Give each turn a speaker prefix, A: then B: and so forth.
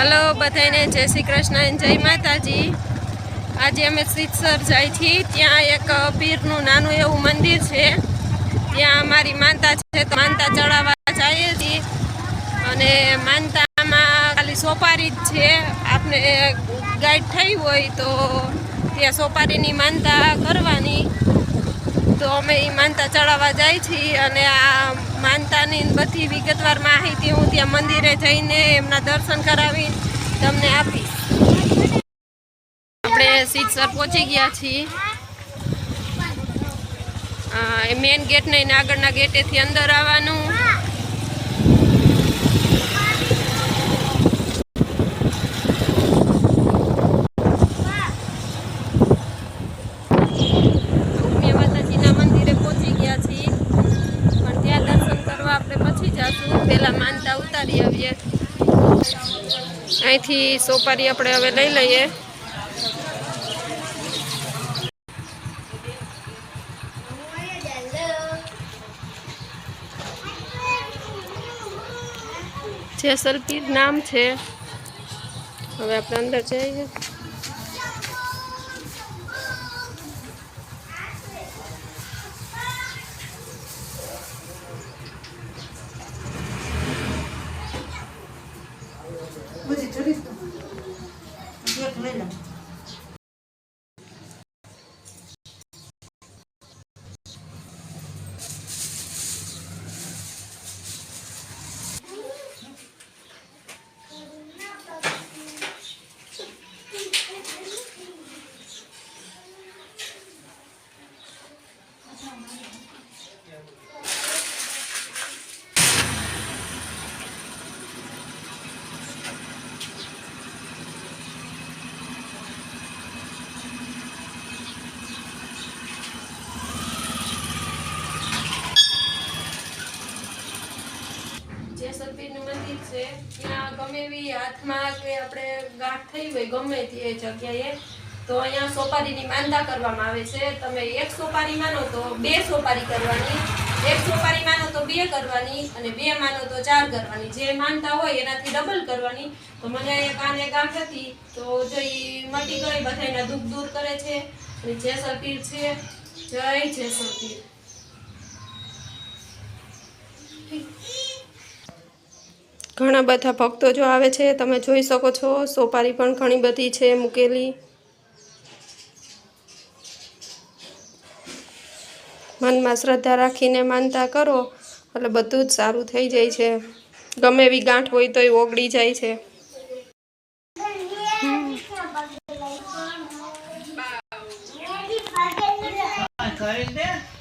A: Hello બધાને જય શ્રી કૃષ્ણ જય માતાજી. આજે અમે સિત્સર જાય છીએ ત્યાં એક પીરનું નાનું એવું મંદિર છે. ત્યાં અમારી માનતા છે તો માનતા ચડાવવા જઈએ છીએ. અને માનતામાં ખાલી સોપારી જ છે. આપણે ગાઈડ થઈ હોય તો ત્યાં સોપારીની માનતા કરવાની. તો અમે એ માનતા ચડાવવા જાય છીએ અને આ માનતાની બધી વિગતવાર માહિતી હું ત્યાં મંદિરે જઈને એમના દર્શન કરાવી તમને આપીશ. આપણે સિત્સર પહોંચી ગયા છીએ. મેન એ મેઇન ગેટ નહીં આગળના ગેટેથી અંદર આવવાનું ઉમિયા માતાજીના મંદિરે પહોંચી ગયા છીએ પણ ત્યાં દર્શન કરવા આપણે પછી જાશું પહેલાં માનતા ઉતારી આવીએ. અહીંથી સોપારી આપણે હવે લઈ લઈએ. જેસલપીર નામ છે. હવે આપણે અંદર જઈએ.
B: એક લઈ
A: જેસલપીરનું મંદિર છે, ત્યાં ગમે એવી હાથમાં કે આપણે ગાંઠ થઈ હોય, ગમે તે જગ્યાએ, તો અહીંયા સોપારીની માનતા કરવામાં આવે છે. તમે એક સોપારી માનો તો બે સોપારી કરવાની, એક સોપારી માનો તો બે કરવાની અને બે માનો તો ચાર કરવાની. જે માનતા હોય એનાથી ડબલ કરવાની. તો મને એક આને ગાંઠ હતી, તો જો એ મટી ગઈ, બધાયના દુઃખ દૂર કરે છે. અને જેસલપીર છે, જય જેસલપીર ઘણા બધા ભક્તો જો આવે છે, તમે જોઈ શકો છો, સોપારી પણ ઘણી બધી છે મૂકેલી. મનમાં શ્રદ્ધા રાખીને માનતા કરો, એટલે બધું જ સારું થઈ જાય છે. ગમે એવી ગાંઠ હોય તો એ ઓગળી જાય છે.
B: દે